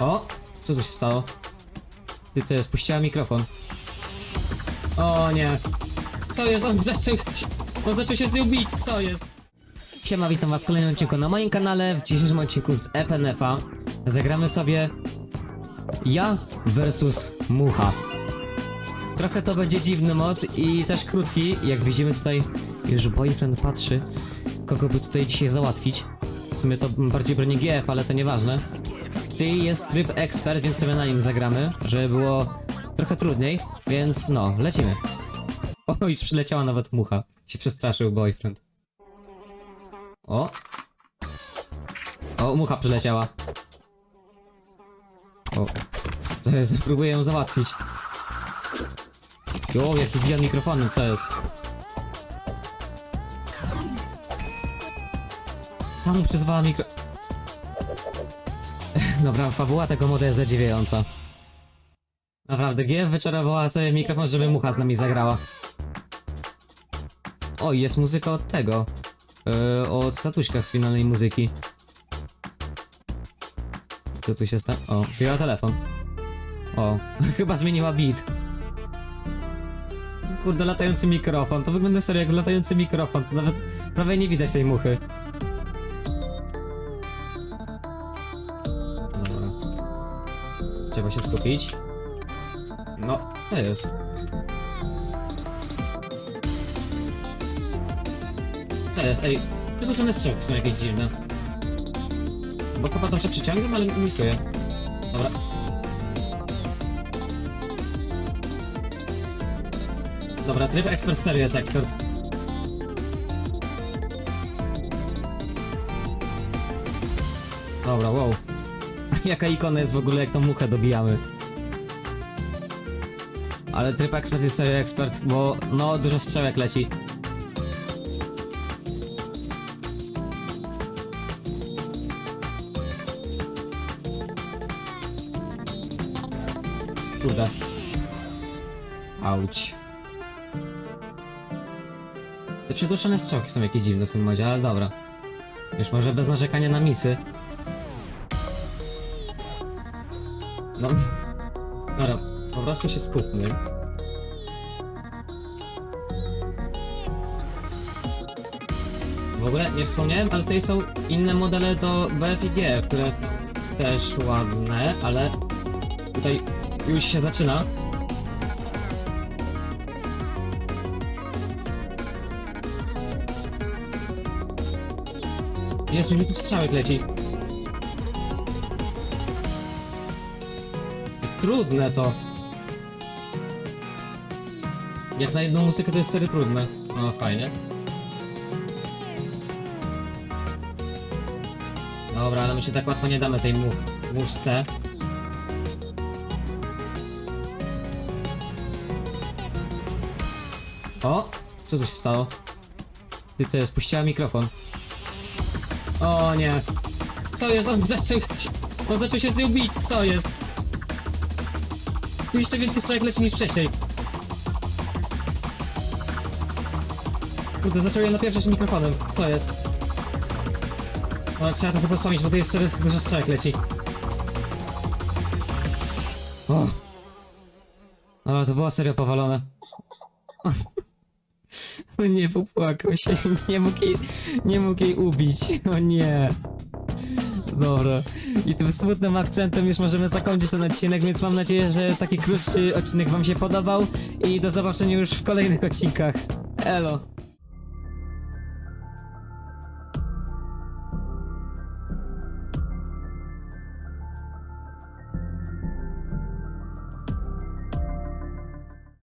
O! Co tu się stało? Ty co, spuściła mikrofon. O nie. Co jest? On zaczął, on zaczął się z nią bić, co jest? Siema, witam was w kolejnym odcinku na moim kanale. W dzisiejszym odcinku z FNF-a zagramy sobie ja versus Mucha. Trochę to będzie dziwny mod i też krótki. Jak widzimy tutaj, już boyfriend patrzy, kogo by tutaj dzisiaj załatwić. W sumie to bardziej broni GF, ale to nieważne. Tutaj jest tryb ekspert, więc sobie na nim zagramy, żeby było trochę trudniej, więc no, lecimy. O, już przyleciała nawet mucha. Się przestraszył boyfriend. O! O, mucha przyleciała. O, co jest? Próbuję ją załatwić. O, jaki wbija mikrofonem, co jest? Tam przyzwała mikro... Dobra, fabuła tego moda jest zadziwiająca. Naprawdę, GF wyczarowała sobie mikrofon, żeby mucha z nami zagrała. O, jest muzyka od tego. Yy, od tatuśka z finalnej muzyki. Co tu się stało? O, wzięła telefon. O, chyba zmieniła beat. Kurde, latający mikrofon. To wygląda serio jak latający mikrofon. To nawet prawie nie widać tej muchy. Trzeba się skupić. No, to jest. Co jest? Ej, wydłużone strzałki są jakieś dziwne. Bo chyba tam się przyciągam, ale misuję. Dobra. Dobra, tryb ekspert serio jest ekspert. Dobra, wow. Jaka ikona jest w ogóle, jak tą muchę dobijamy. Ale tryb ekspert jest serio ekspert, bo no, dużo strzałek leci. Kurde. Auć. Te przyduszone strzałki są jakieś dziwne w tym modzie, ale dobra. Już może bez narzekania na misy. No. Dobra, po prostu się skupmy. W ogóle nie wspomniałem, ale tutaj są inne modele do BFIG, które też ładne, ale tutaj już się zaczyna. Jezu, mi tu strzałek leci. Trudne to. Jak na jedną muzykę to jest serio trudne. No fajnie. Dobra, ale my się tak łatwo nie damy tej mu muszce. O! Co tu się stało? Ty co, spuściła mikrofon. O nie. Co jest? On zaczął, on zaczął się z nią bić, co jest? Jeszcze więcej strzałek leci niż wcześniej. Kurde, zaczął ją napierczać mikrofonem. Co jest? O, trzeba to chyba wspomnieć, bo tu jest coraz dużo strzałek leci. O. O, to było serio powalone. O nie, popłakał się. Nie mógł jej, nie mógł jej ubić. O nie. Dobra. I tym smutnym akcentem już możemy zakończyć ten odcinek, więc mam nadzieję, że taki krótszy odcinek wam się podobał i do zobaczenia już w kolejnych odcinkach. Elo.